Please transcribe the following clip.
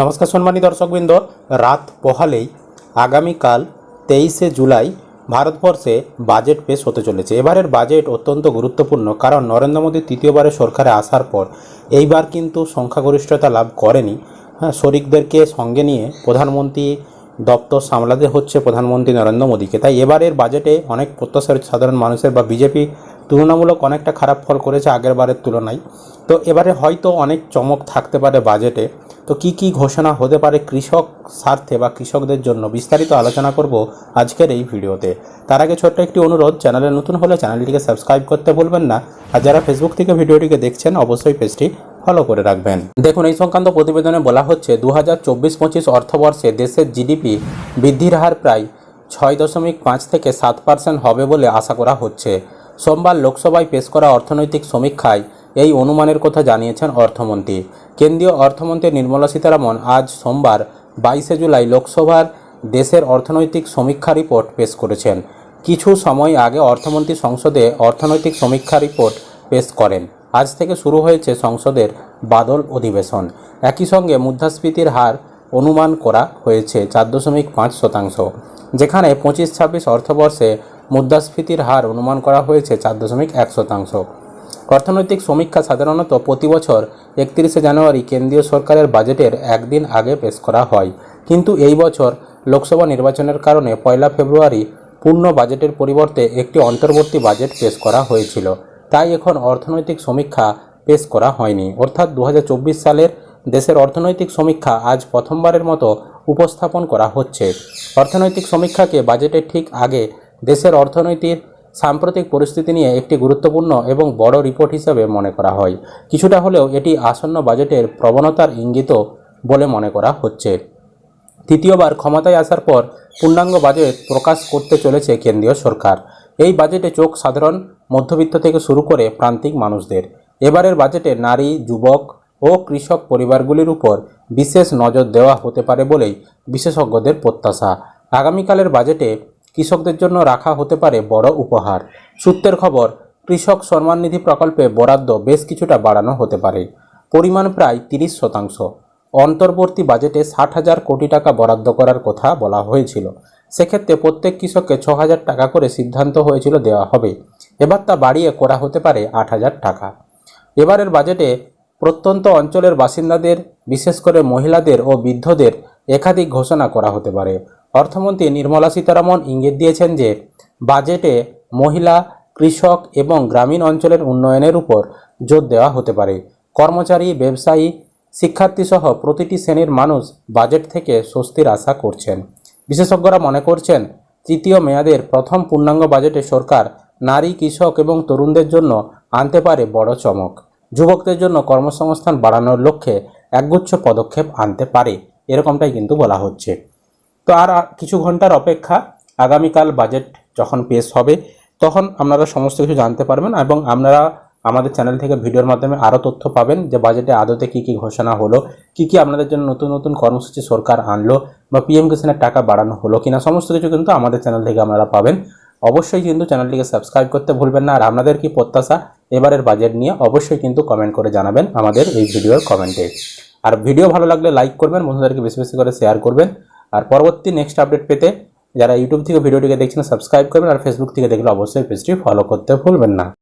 নমস্কার সম্মানী দর্শকবৃন্দ। রাত পোহালেই আগামীকাল তেইশে জুলাই ভারতবর্ষে বাজেট পেশ হতে চলেছে। এবারের বাজেট অত্যন্ত গুরুত্বপূর্ণ কারণ নরেন্দ্র মোদী তৃতীয়বারে সরকারে আসার পর এইবার কিন্তু সংখ্যাগরিষ্ঠতা লাভ করেনি। হ্যাঁ শরিকদেরকে সঙ্গে নিয়ে প্রধানমন্ত্রী দপ্তর সামলাতে হচ্ছে প্রধানমন্ত্রী নরেন্দ্র মোদীকে। তাই এবারের বাজেটে অনেক প্রত্যাশার সাধারণ মানুষের বা বিজেপি তুলনামূলক অনেকটা খারাপ ফল করেছে আগের বারের তুলনায়। তো এবারে হয়তো অনেক চমক থাকতে পারে বাজেটে। তো কি কি ঘোষণা হতে পারে কৃষক স্বার্থে বা কৃষকদের জন্য? বিস্তারিত আলোচনা করব আজকের এই ভিডিওতে। তার আগে ছোট্ট একটি অনুরোধ, চ্যানেলে নতুন হলে চ্যানেলটিকে সাবস্ক্রাইব করতে ভুলবেন না। আর যারা ফেসবুক থেকে ভিডিওটিকে দেখছেন, অবশ্যই পেজটি ফলো করে রাখবেন। দেখুন, এই সংক্রান্ত প্রতিবেদনে বলা হচ্ছে দু হাজার চব্বিশ পঁচিশ অর্থবর্ষে দেশের জিডিপি বৃদ্ধির হার প্রায় ছয় দশমিক পাঁচ থেকে সাত পার্সেন্ট হবে বলে আশা করা হচ্ছে। সোমবার লোকসভায় পেশ করা অর্থনৈতিক সমীক্ষায় এই অনুমানের কথা জানিয়েছেন অর্থমন্ত্রী। কেন্দ্রীয় অর্থমন্ত্রী নির্মলা সীতারামন আজ সোমবার বাইশে জুলাই লোকসভার দেশের অর্থনৈতিক সমীক্ষা রিপোর্ট পেশ করেছেন। কিছু সময় আগে অর্থমন্ত্রী সংসদে অর্থনৈতিক সমীক্ষা রিপোর্ট পেশ করেন। আজ থেকে শুরু হয়েছে সংসদের বাদল অধিবেশন। একই সঙ্গে মুদ্রাস্ফীতির হার অনুমান করা হয়েছে চার দশমিক পাঁচ শতাংশ। যেখানে পঁচিশ ছাব্বিশ অর্থবর্ষে মুদ্রাস্ফীতির হার অনুমান করা হয়েছে চার দশমিক এক শতাংশ। অর্থনৈতিক সমীক্ষা সাধারণত প্রতি বছর একত্রিশে জানুয়ারি কেন্দ্রীয় সরকারের বাজেটের একদিন আগে পেশ করা হয়। কিন্তু এই বছর লোকসভা নির্বাচনের কারণে পয়লা ফেব্রুয়ারি পূর্ণ বাজেটের পরিবর্তে একটি অন্তর্বর্তী বাজেট পেশ করা হয়েছিল। তাই এখন অর্থনৈতিক সমীক্ষা পেশ করা হয়নি। অর্থাৎ দু হাজার চব্বিশ সালের দেশের অর্থনৈতিক সমীক্ষা আজ প্রথমবারের মতো উপস্থাপন করা হচ্ছে। অর্থনৈতিক সমীক্ষাকে বাজেটের ঠিক আগে দেশের অর্থনীতির সাম্প্রতিক পরিস্থিতি নিয়ে একটি গুরুত্বপূর্ণ এবং বড় রিপোর্ট হিসেবে মনে করা হয়। কিছুটা হলেও এটি আসন্ন বাজেটের প্রবণতার ইঙ্গিত বলে মনে করা হচ্ছে। তৃতীয়বার ক্ষমতায় আসার পর পূর্ণাঙ্গ বাজেট প্রকাশ করতে চলেছে কেন্দ্রীয় সরকার। এই বাজেটে চোখ সাধারণ মধ্যবিত্ত থেকে শুরু করে প্রান্তিক মানুষদের। এবারের বাজেটে নারী, যুবক ও কৃষক পরিবারগুলির উপর বিশেষ নজর দেওয়া হতে পারে বলেই বিশেষজ্ঞদের প্রত্যাশা। আগামীকালের বাজেটে কৃষকদের জন্য রাখা হতে পারে বড় উপহার। সূত্রের খবর, কৃষক সম্মান নিধি প্রকল্পে বরাদ্দ বেশ কিছুটা বাড়ানো হতে পারে। পরিমাণ প্রায় তিরিশ শতাংশ। অন্তর্বর্তী বাজেটে ষাট হাজার কোটি টাকা বরাদ্দ করার কথা বলা হয়েছিল। সেক্ষেত্রে প্রত্যেক কৃষককে ছ হাজার টাকা করে সিদ্ধান্ত হয়েছিল দেওয়া হবে। এবার তা বাড়িয়ে করা হতে পারে আট হাজার টাকা। এবারের বাজেটে প্রত্যন্ত অঞ্চলের বাসিন্দাদের, বিশেষ করে মহিলাদের ও বৃদ্ধদের একাধিক ঘোষণা করা হতে পারে। অর্থমন্ত্রী নির্মলা সীতারামন ইঙ্গিত দিয়েছেন যে, বাজেটে মহিলা, কৃষক এবং গ্রামীণ অঞ্চলের উন্নয়নের উপর জোর দেওয়া হতে পারে। কর্মচারী, ব্যবসায়ী, শিক্ষার্থীসহ প্রতিটি শ্রেণির মানুষ বাজেট থেকে স্বস্তির আশা করছেন। বিশেষজ্ঞরা মনে করছেন, তৃতীয় মেয়াদের প্রথম পূর্ণাঙ্গ বাজেটে সরকার নারী, কৃষক এবং তরুণদের জন্য আনতে পারে বড় চমক। যুবকদের জন্য কর্মসংস্থান বাড়ানোর লক্ষ্যে একগুচ্ছ পদক্ষেপ আনতে পারে, এরকমটাই কিন্তু বলা হচ্ছে। তো আর কিছু ঘণ্টার অপেক্ষা আগামীকাল বাজেট যখন পেশ হবে, তখন আপনারা সমস্ত কিছু জানতে পারবেন এবং আপনারা আমাদের চ্যানেল থেকে ভিডিওর মাধ্যমে আরও তথ্য পাবেন যে বাজেটে আদতে কী কী ঘোষণা হলো, কী কী আপনাদের জন্য নতুন নতুন কর্মসূচি সরকার আনলো বা পিএম কিষানের টাকা বাড়ানো হলো কিনা, সমস্ত কিছু কিন্তু আমাদের চ্যানেল থেকে আপনারা পাবেন। অবশ্যই কিন্তু চ্যানেলটিকে সাবস্ক্রাইব করতে ভুলবেন না। আর আপনাদের কি প্রত্যাশা এবারের বাজেট নিয়ে, অবশ্যই কিন্তু কমেন্ট করে জানাবেন আমাদের এই ভিডিওর কমেন্টে আর ভিডিও ভালো লাগলে লাইক করবেন, বন্ধুদেরকে বেশি বেশি করে শেয়ার করবেন। আর পরবর্তী নেক্সট আপডেট পেতে যারা ইউটিউব থেকে ভিডিওটিকে দেখছেন সাবস্ক্রাইব করবেন আর ফেসবুক থেকে দেখলে অবশ্যই পেজটি ফলো করতে ভুলবেন না।